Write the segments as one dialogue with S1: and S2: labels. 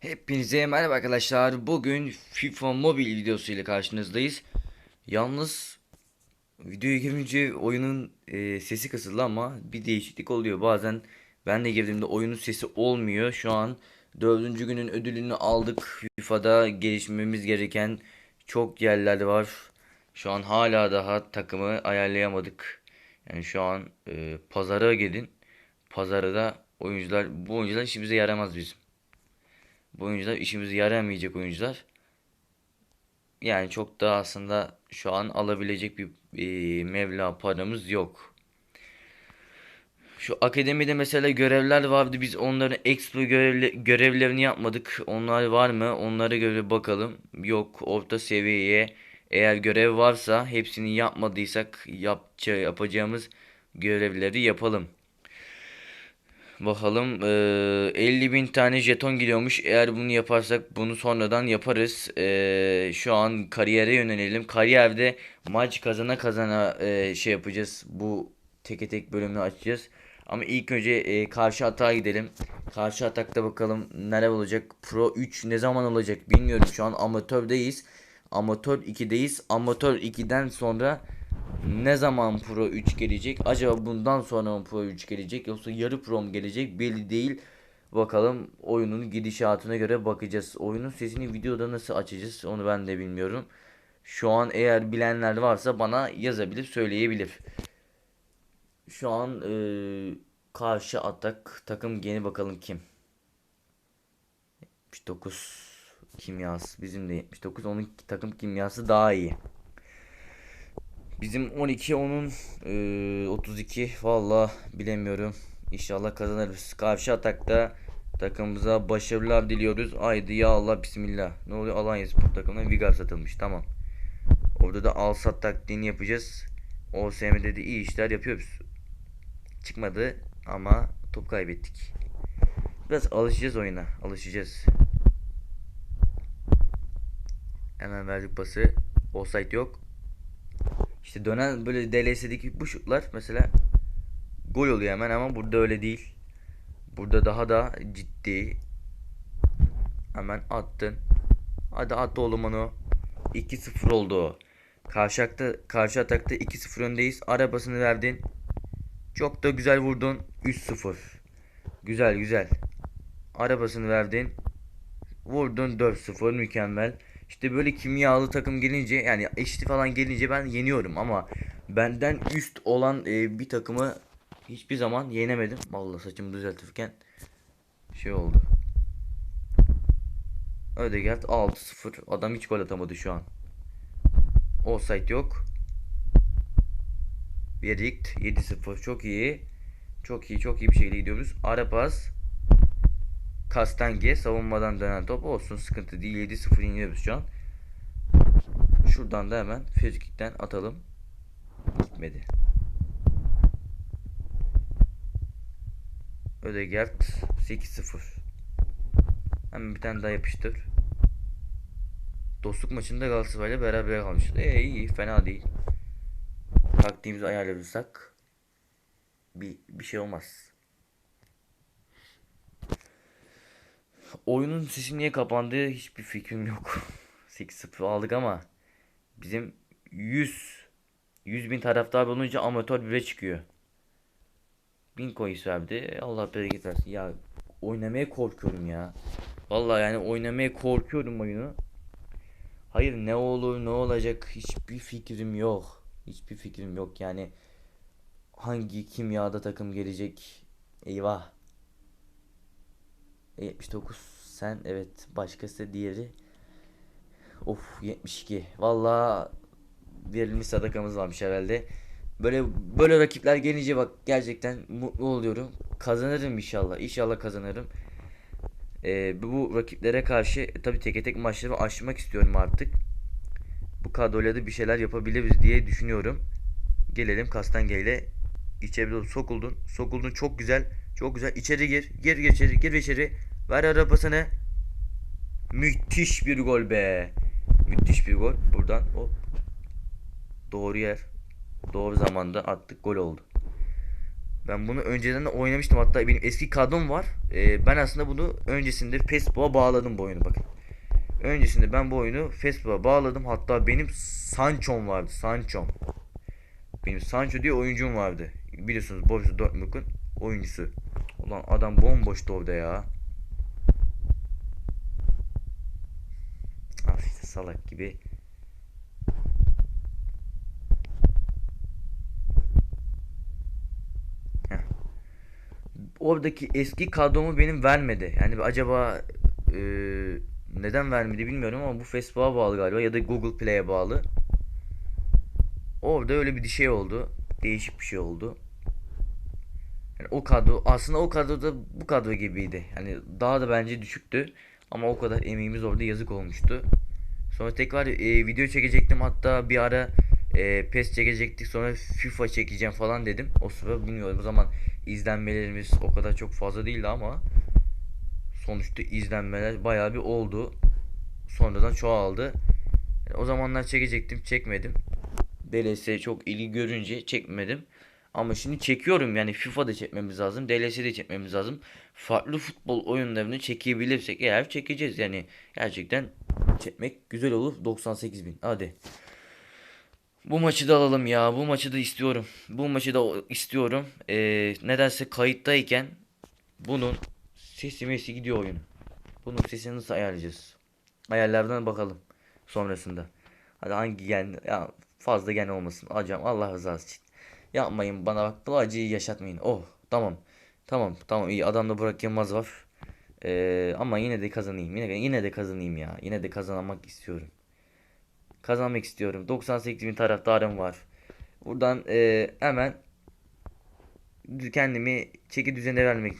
S1: Hepinize merhaba arkadaşlar. Bugün FIFA Mobil videosu ile karşınızdayız. Yalnız videoya girince oyunun e, sesi kısıldı ama bir değişiklik oluyor. Bazen ben de girdiğimde oyunun sesi olmuyor. Şu an dördüncü günün ödülünü aldık. FIFA'da gelişmemiz gereken çok yerler var. Şu an hala daha takımı ayarlayamadık. Yani şu an e, pazara gidin. Pazara da oyuncular bu oyuncular işimize yaramaz bizim. Bu oyuncular işimize yaramayacak oyuncular. Yani çok da aslında şu an alabilecek bir e, meblağ paramız yok. Şu akademide mesela görevler vardı. Biz onların ekstra görevle- görevlerini yapmadık. Onlar var mı? Onlara göre bakalım. Yok. Orta seviyeye eğer görev varsa hepsini yapmadıysak yapça yapacağımız görevleri yapalım. Bakalım eee 50 bin tane jeton gidiyormuş. Eğer bunu yaparsak bunu sonradan yaparız. Eee, şu an kariyere yönelelim. Kariyerde maç kazana kazana eee, şey yapacağız. Bu teke tek bölümünü açacağız. Ama ilk önce eee, karşı atağa gidelim. Karşı atakta bakalım neler olacak. Pro 3 ne zaman olacak bilmiyorum. Şu an amatördeyiz. Amatör 2'deyiz. Amatör 2'den sonra ne zaman Pro 3 gelecek? Acaba bundan sonra mı Pro 3 gelecek yoksa yarı Pro mu gelecek? Belli değil. Bakalım oyunun gidişatına göre bakacağız. Oyunun sesini videoda nasıl açacağız onu ben de bilmiyorum. Şu an eğer bilenler varsa bana yazabilir, söyleyebilir. Şu an eee, karşı atak takım yeni bakalım kim? 79 kimyası bizim de 79 onun takım kimyası daha iyi. Bizim 12 onun eee, 32 valla bilemiyorum. İnşallah kazanırız. Karşı atakta takımımıza başarılar diliyoruz. Haydi ya Allah bismillah. Ne oluyor? Alanya Spor takımına Vigar satılmış. Tamam. Orada da al sat taktiğini yapacağız. OSM'de de iyi işler yapıyoruz. Çıkmadı ama top kaybettik. Biraz alışacağız oyuna. Alışacağız. Hemen verdik pası. Offside yok. İşte dönen böyle DLS'deki bu şutlar mesela gol oluyor hemen ama burada öyle değil. Burada daha da ciddi. Hemen attın. Hadi at oğlum onu. 2-0 oldu. Karşı, atakta, karşı atakta 2-0 öndeyiz. Arabasını verdin. Çok da güzel vurdun. 3-0. Güzel güzel. Arabasını verdin. Vurdun 4-0 mükemmel. İşte böyle kimyalı takım gelince yani eşit falan gelince ben yeniyorum ama benden üst olan e, bir takımı hiçbir zaman yenemedim. Vallahi saçımı düzeltirken şey oldu. Ödegard 6-0. Adam hiç gol atamadı şu an. Offside yok. Verdikt 7-0. Çok iyi. Çok iyi, çok iyi bir şekilde gidiyoruz. Ara pas. Kastange savunmadan dönen top olsun sıkıntı değil 7-0 iniyoruz şu an. Şuradan da hemen frikikten atalım. Gitmedi. Ödegard 8-0. Hemen bir tane daha yapıştır. Dostluk maçında Galatasaray'la beraber kalmışız. E iyi fena değil. Taktiğimizi ayarlarsak bir, bir şey olmaz. Oyunun sesi niye kapandığı hiçbir fikrim yok. 8-0 aldık ama bizim 100 100 bin taraftar olunca amatör 1'e çıkıyor. 1000 coins verdi. Allah bereket versin. Ya oynamaya korkuyorum ya. Vallahi yani oynamaya korkuyorum oyunu. Hayır ne olur ne olacak hiçbir fikrim yok. Hiçbir fikrim yok yani. Hangi kimyada takım gelecek? Eyvah. 79 sen evet başkası diğeri. Of 72 valla verilmiş sadakamız varmış herhalde. Böyle böyle rakipler gelince bak gerçekten mutlu oluyorum. Kazanırım inşallah. İnşallah kazanırım. Ee, bu rakiplere karşı tabi tek tek maçları aşmak istiyorum artık. Bu kadroyla da bir şeyler yapabiliriz diye düşünüyorum. Gelelim Kastanje ile içeri sokuldun. Sokuldun çok güzel. Çok güzel. İçeri gir. Gir içeri. Gir içeri ver arabasını müthiş bir gol be müthiş bir gol buradan hop doğru yer doğru zamanda attık gol oldu Ben bunu önceden de oynamıştım. Hatta benim eski kadrom var. Ee, ben aslında bunu öncesinde Facebook'a bağladım bu oyunu bakın. Öncesinde ben bu oyunu Facebook'a bağladım. Hatta benim Sancho'm vardı. Sancho'm. Benim Sancho diye oyuncum vardı. Biliyorsunuz Borussia Dortmund'un oyuncusu. Ulan adam bomboştu orada ya. Ah işte salak gibi. Oradaki eski kadromu benim vermedi. Yani acaba e, neden vermedi bilmiyorum ama bu Facebook'a bağlı galiba ya da Google Play'e bağlı. Orada öyle bir şey oldu. Değişik bir şey oldu. Yani o kadro aslında o kadro da bu kadro gibiydi. Yani daha da bence düşüktü. Ama o kadar emeğimiz orada yazık olmuştu. Sonra tekrar e, video çekecektim. Hatta bir ara e, PES çekecektik. Sonra FIFA çekeceğim falan dedim. O sırada bilmiyorum. O zaman izlenmelerimiz o kadar çok fazla değildi ama sonuçta izlenmeler bayağı bir oldu. Sonradan çoğaldı. O zamanlar çekecektim. Çekmedim. DLS çok ilgi görünce çekmedim. Ama şimdi çekiyorum yani FIFA'da çekmemiz lazım. DLS'de çekmemiz lazım. Farklı futbol oyunlarını çekebilirsek eğer çekeceğiz. Yani gerçekten çekmek güzel olur. 98 bin. Hadi. Bu maçı da alalım ya. Bu maçı da istiyorum. Bu maçı da istiyorum. Ee, nedense kayıttayken bunun sesi mesi gidiyor oyun. Bunun sesini nasıl ayarlayacağız? Ayarlardan bakalım sonrasında. Hadi hangi gen ya fazla gen olmasın. Alacağım Allah rızası için. Yapmayın bana bak bu acıyı yaşatmayın. Oh tamam. Tamam tamam iyi adamda Burak Yılmaz var. Ee, ama yine de kazanayım. Yine, yine de kazanayım ya. Yine de kazanmak istiyorum. Kazanmak istiyorum. 98 bin taraftarım var. Buradan e, hemen kendimi çeki düzene vermek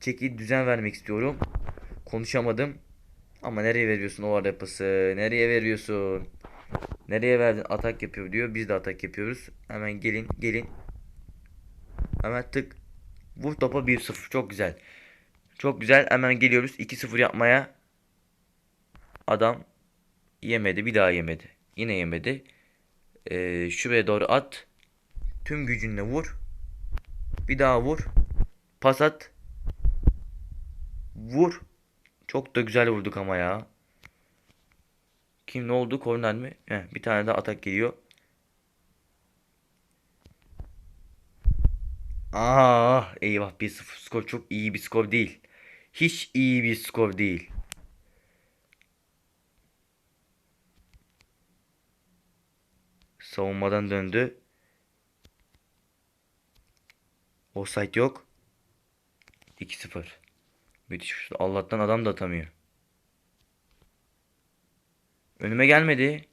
S1: çeki düzen vermek istiyorum. Konuşamadım. Ama nereye veriyorsun o arapası? Nereye veriyorsun? Nereye verdin? Atak yapıyor diyor. Biz de atak yapıyoruz. Hemen gelin gelin. Hemen tık. Vur topa 1-0. Çok güzel. Çok güzel. Hemen geliyoruz 2-0 yapmaya. Adam yemedi. Bir daha yemedi. Yine yemedi. Ee, şuraya doğru at. Tüm gücünle vur. Bir daha vur. Pas at. Vur. Çok da güzel vurduk ama ya. Kim ne oldu? Korner mi? Heh, bir tane daha atak geliyor. Ah eyvah 1-0 skor çok iyi bir skor değil. Hiç iyi bir skor değil. Savunmadan döndü. Offside yok. 2-0. Müthiş. Allah'tan adam da atamıyor. Önüme gelmedi.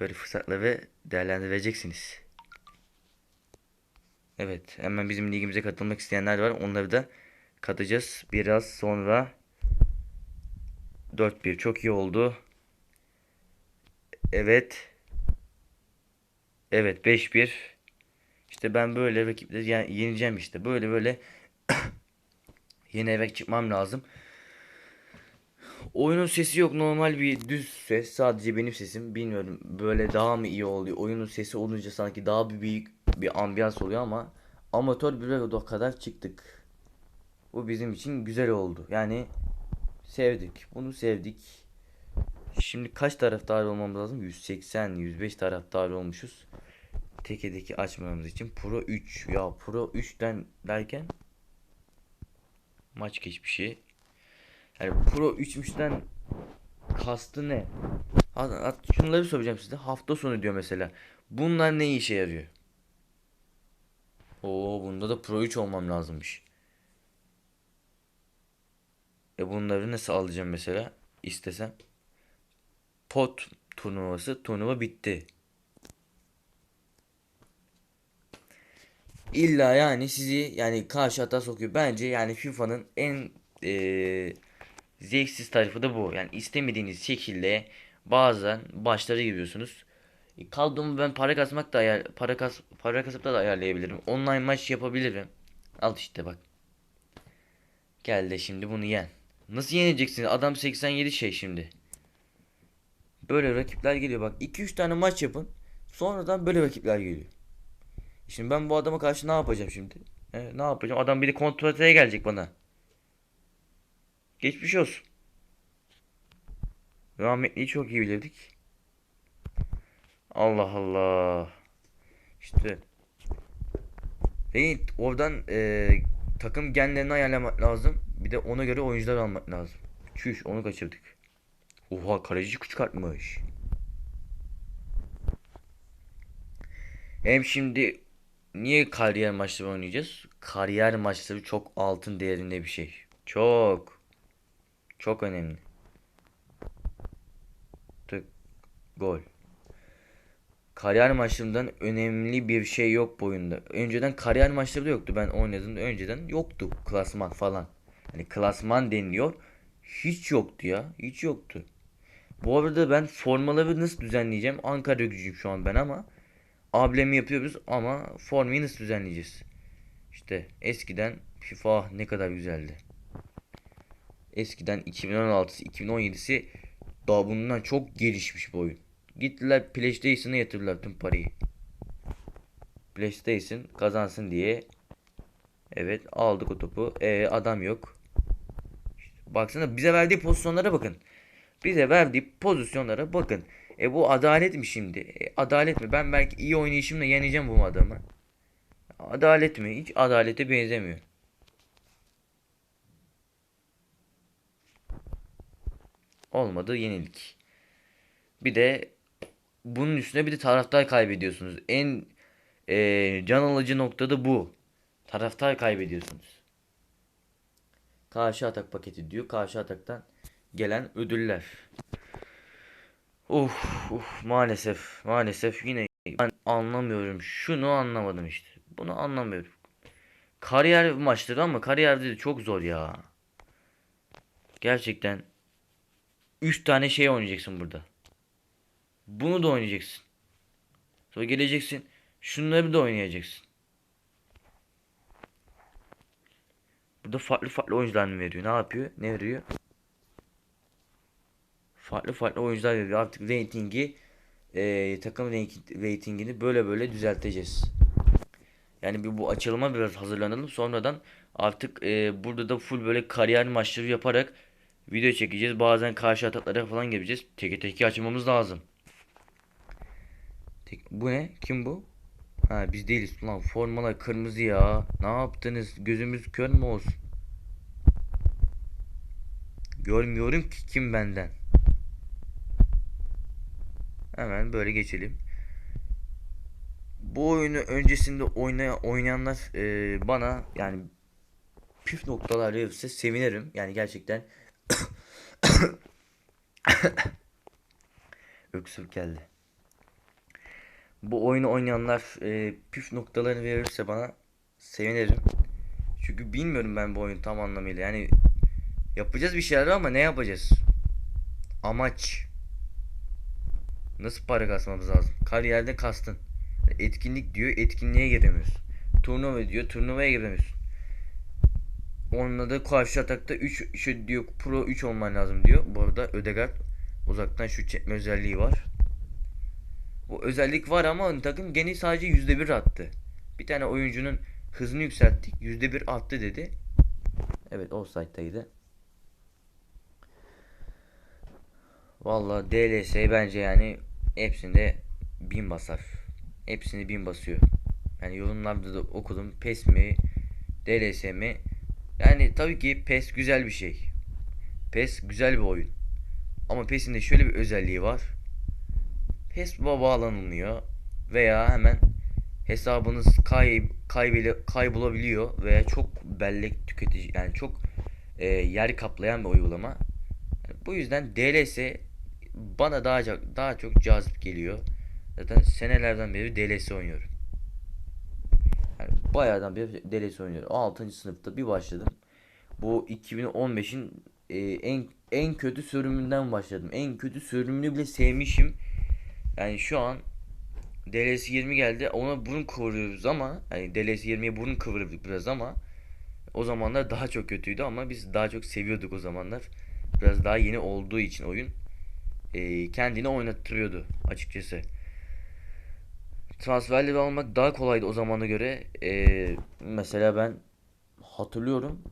S1: Böyle fırsatları değerlendireceksiniz. Evet, hemen bizim ligimize katılmak isteyenler var. Onları da katacağız biraz sonra. 4-1 çok iyi oldu. Evet. Evet 5-1. İşte ben böyle rakipleri yeneceğim işte. Böyle böyle yenerek çıkmam lazım. Oyunun sesi yok. Normal bir düz ses. Sadece benim sesim. Bilmiyorum. Böyle daha mı iyi oluyor? Oyunun sesi olunca sanki daha bir büyük bir ambiyans oluyor ama amatör bir regoda kadar çıktık. Bu bizim için güzel oldu. Yani sevdik. Bunu sevdik. Şimdi kaç taraftar olmamız lazım? 180 105 taraftar olmuşuz. Teke teke açmamız için. Pro 3 ya Pro 3'ten derken maç geçmişi yani Pro 3'müşten kastı ne? Şunları soracağım size. Hafta sonu diyor mesela. Bunlar ne işe yarıyor? Oo bunda da Pro 3 olmam lazımmış. E bunları nasıl alacağım mesela? İstesem. Pot turnuvası. Turnuva bitti. İlla yani sizi yani karşı hata sokuyor. Bence yani FIFA'nın en ee, zevksiz tarafı da bu. Yani istemediğiniz şekilde bazen başları giriyorsunuz. E, Kaldığımı ben para kasmak da ayar, para kas para kasıp da, da ayarlayabilirim. Online maç yapabilirim. Al işte bak. Gel de şimdi bunu yen. Nasıl yeneceksin? Adam 87 şey şimdi. Böyle rakipler geliyor bak. 2-3 tane maç yapın. Sonradan böyle rakipler geliyor. Şimdi ben bu adama karşı ne yapacağım şimdi? He, ne yapacağım? Adam biri kontrataya gelecek bana. Geçmiş olsun. Rahmetliyi çok iyi bilirdik. Allah Allah. İşte. Değil, oradan e, takım genlerini ayarlamak lazım. Bir de ona göre oyuncular almak lazım. Çüş onu kaçırdık. Oha kaleci küçük artmış. Hem şimdi niye kariyer maçları oynayacağız? Kariyer maçları çok altın değerinde bir şey. Çok. Çok önemli. Tık. Gol. Kariyer maçlarından önemli bir şey yok bu oyunda. Önceden kariyer maçları da yoktu. Ben oynadığımda önceden yoktu klasman falan. Hani klasman deniliyor. Hiç yoktu ya. Hiç yoktu. Bu arada ben formaları nasıl düzenleyeceğim? Ankara gücüyüm şu an ben ama ablemi yapıyoruz ama formayı nasıl düzenleyeceğiz? İşte eskiden FIFA ne kadar güzeldi. Eskiden 2016'sı 2017'si daha bundan çok gelişmiş bu oyun. Gittiler PlayStation'a yatırdılar tüm parayı. PlayStation kazansın diye. Evet aldık o topu. E adam yok. İşte baksana bize verdiği pozisyonlara bakın. Bize verdiği pozisyonlara bakın. E bu adalet mi şimdi? E, adalet mi? Ben belki iyi oynayışımla yeneceğim bu adamı. Adalet mi? Hiç adalete benzemiyor. Olmadı yenilik. Bir de bunun üstüne bir de taraftar kaybediyorsunuz. En e, can alıcı noktada bu. Taraftar kaybediyorsunuz. Karşı atak paketi diyor. Karşı ataktan gelen ödüller. Uf, uf maalesef maalesef yine ben anlamıyorum. Şunu anlamadım işte. Bunu anlamıyorum. Kariyer maçları ama kariyerde de çok zor ya. Gerçekten 3 tane şey oynayacaksın burada. Bunu da oynayacaksın. Sonra geleceksin. Şunları da oynayacaksın. Burada farklı farklı oyuncular mı veriyor? Ne yapıyor? Ne veriyor? Farklı farklı oyuncular veriyor. Artık ratingi e, takım ratingini böyle böyle düzelteceğiz. Yani bir bu açılıma biraz hazırlanalım. Sonradan artık e, burada da full böyle kariyer maçları yaparak video çekeceğiz. Bazen karşı ataklara falan gireceğiz. Teke teke açmamız lazım. Tek, bu ne? Kim bu? Ha biz değiliz. Ulan formalar kırmızı ya. Ne yaptınız? Gözümüz kör mü olsun? Görmüyorum ki kim benden. Hemen böyle geçelim. Bu oyunu öncesinde oynaya, oynayanlar e, bana yani püf noktalar verirse sevinirim. Yani gerçekten öksürük geldi. Bu oyunu oynayanlar e, püf noktalarını verirse bana sevinirim. Çünkü bilmiyorum ben bu oyunu tam anlamıyla. Yani yapacağız bir şeyler ama ne yapacağız? Amaç. Nasıl para kasmamız lazım? Kariyerde kastın. Etkinlik diyor, etkinliğe giremiyorsun. Turnuva diyor, turnuvaya giremiyorsun. Onunla da karşı atakta 3 şu diyor pro 3 olman lazım diyor. Bu arada Ödegaard uzaktan şut çekme özelliği var. Bu özellik var ama takım gene sadece %1 attı. Bir tane oyuncunun hızını yükselttik. %1 attı dedi. Evet offside'daydı. Vallahi DLS bence yani hepsinde bin basar. Hepsini bin basıyor. Yani yorumlarda da okudum. PES mi? DLS mi? Yani tabii ki PES güzel bir şey. PES güzel bir oyun. Ama PES'in de şöyle bir özelliği var. PES bağlanılmıyor veya hemen hesabınız kay kaybele kaybolabiliyor veya çok bellek tüketici yani çok e, yer kaplayan bir uygulama. Yani bu yüzden DLS bana daha çok daha çok cazip geliyor. Zaten senelerden beri DLS oynuyorum. Bayağıdan beri DLS oynuyorum. 6. sınıfta bir başladım. Bu 2015'in e, en en kötü sürümünden başladım. En kötü sürümünü bile sevmişim. Yani şu an DLS 20 geldi. Ona burun kıvırıyoruz ama yani DLS 20'ye burun kıvırdık biraz ama o zamanlar daha çok kötüydü ama biz daha çok seviyorduk o zamanlar. Biraz daha yeni olduğu için oyun e, kendini oynattırıyordu açıkçası. Transferleri almak daha kolaydı o zamana göre. Ee, mesela ben hatırlıyorum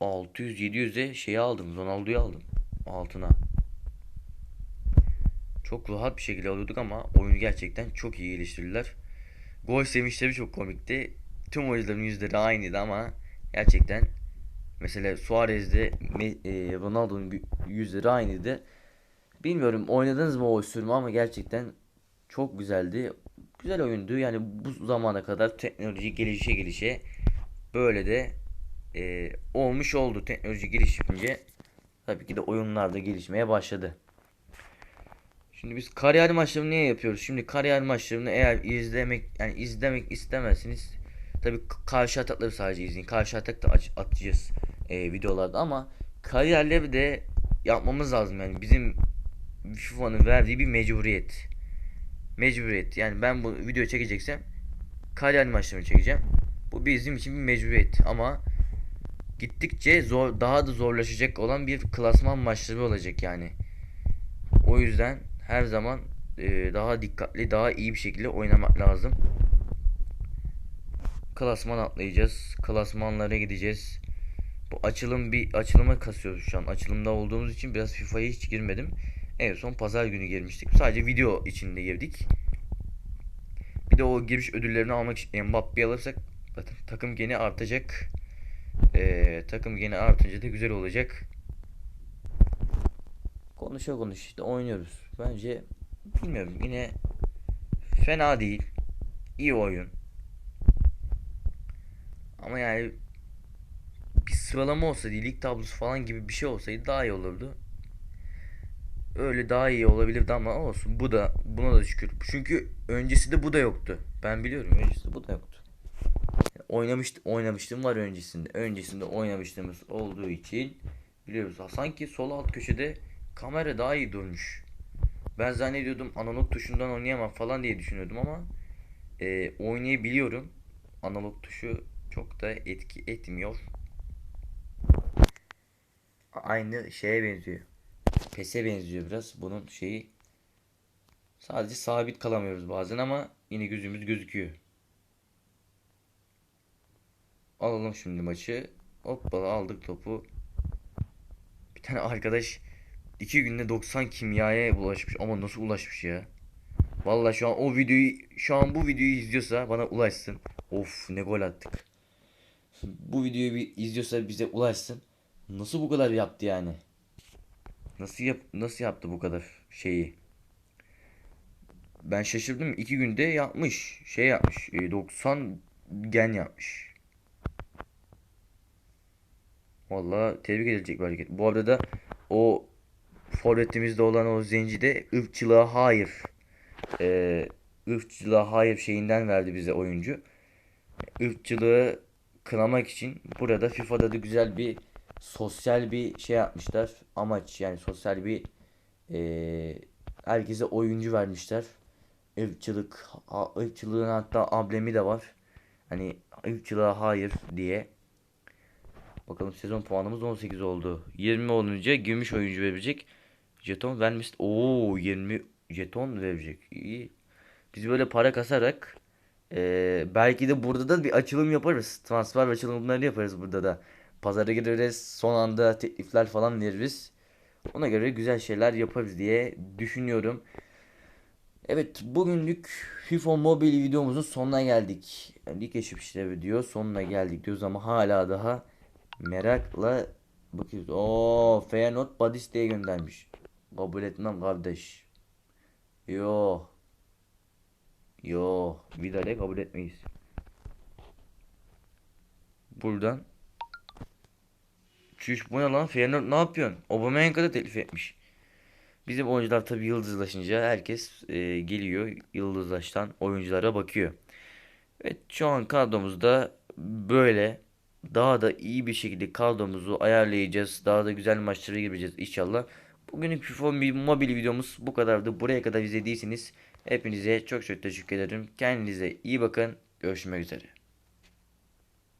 S1: 600-700'e şeyi aldım. Ronaldo'yu aldım. Altına. Çok rahat bir şekilde alıyorduk ama oyunu gerçekten çok iyi geliştirdiler. Gol sevinçleri çok komikti. Tüm oyuncuların yüzleri aynıydı ama gerçekten mesela Suarez'de e, Ronaldo'nun yüzleri aynıydı. Bilmiyorum oynadınız mı o sürümü ama gerçekten çok güzeldi. Güzel oyundu. Yani bu zamana kadar teknoloji gelişe gelişe böyle de e, olmuş oldu. Teknoloji gelişince tabii ki de oyunlar da gelişmeye başladı. Şimdi biz kariyer maçlarını niye yapıyoruz? Şimdi kariyer maçlarını eğer izlemek yani izlemek istemezsiniz tabii k- karşı atakları sadece izleyin. Karşı atak da atacağız e, videolarda ama kariyerleri de yapmamız lazım yani bizim FIFA'nın verdiği bir mecburiyet. Mecburiyet. Yani ben bu video çekeceksem kariyer maçlarını çekeceğim. Bu bizim için bir mecburiyet ama gittikçe zor daha da zorlaşacak olan bir klasman maçları olacak yani. O yüzden her zaman e, daha dikkatli, daha iyi bir şekilde oynamak lazım. Klasman atlayacağız. Klasmanlara gideceğiz. Bu açılım bir açılıma kasıyoruz şu an. Açılımda olduğumuz için biraz FIFA'ya hiç girmedim. En son pazar günü girmiştik. Sadece video içinde girdik. Bir de o giriş ödüllerini almak için Mbappe'yi alırsak zaten takım gene artacak. Ee, takım gene artınca da güzel olacak. Konuşa konuş işte oynuyoruz. Bence bilmiyorum yine fena değil. İyi oyun. Ama yani bir sıralama olsa değil, lig tablosu falan gibi bir şey olsaydı daha iyi olurdu. Öyle daha iyi olabilirdi ama olsun. Bu da buna da şükür. Çünkü öncesinde bu da yoktu. Ben biliyorum öncesinde bu da yoktu. Oynamıştım, oynamıştım var öncesinde. Öncesinde oynamıştığımız olduğu için biliyoruz. Sanki sol alt köşede kamera daha iyi durmuş. Ben zannediyordum analog tuşundan oynayamam falan diye düşünüyordum ama e, oynayabiliyorum. Analog tuşu çok da etki etmiyor. Aynı şeye benziyor. PES'e benziyor biraz. Bunun şeyi sadece sabit kalamıyoruz bazen ama yine gözümüz gözüküyor. Alalım şimdi maçı. Hoppala aldık topu. Bir tane arkadaş iki günde 90 kimyaya ulaşmış ama nasıl ulaşmış ya? Vallahi şu an o videoyu şu an bu videoyu izliyorsa bana ulaşsın. Of ne gol attık. Bu videoyu bir izliyorsa bize ulaşsın. Nasıl bu kadar yaptı yani? Nasıl yap nasıl yaptı bu kadar şeyi? Ben şaşırdım. iki günde yapmış. Şey yapmış. e, 90 gen yapmış. Vallahi tebrik edilecek bir hareket. Bu arada o forvetimizde olan o zenci de ırkçılığa hayır. Ee, ırkçılığa hayır şeyinden verdi bize oyuncu. Irkçılığı kınamak için burada FIFA'da da güzel bir sosyal bir şey yapmışlar. Amaç yani sosyal bir eee herkese oyuncu vermişler. Irkçılık, ha- ırkçılığın hatta ablemi de var. Hani ırkçılığa hayır diye. Bakalım sezon puanımız 18 oldu. 20 olunca gümüş oyuncu verecek. Jeton vermiş. Oo 20 jeton verecek. İyi. Biz böyle para kasarak eee, belki de burada da bir açılım yaparız. Transfer açılımları yaparız burada da. Pazara gireriz. Son anda teklifler falan veririz. Ona göre güzel şeyler yaparız diye düşünüyorum. Evet bugünlük FIFA Mobile videomuzun sonuna geldik. Lig eşleşme video sonuna geldik diyoruz ama hala daha merakla bakıyoruz. Oo Feyenoord Badiste'ye göndermiş. Kabul etmem kardeş. Yo. Yo. Vidal'e kabul etmeyiz. Buradan Çüş bu ne lan? Feyenoord ne yapıyorsun? Aubameyang'a da teklif etmiş. Bizim oyuncular tabii yıldızlaşınca herkes e, geliyor yıldızlaştan oyunculara bakıyor. Evet şu an kadromuzda böyle daha da iyi bir şekilde kadromuzu ayarlayacağız. Daha da güzel maçlara gireceğiz inşallah. Bugünün FIFA mobil videomuz bu kadardı. Buraya kadar izlediyseniz hepinize çok çok teşekkür ederim. Kendinize iyi bakın. Görüşmek üzere.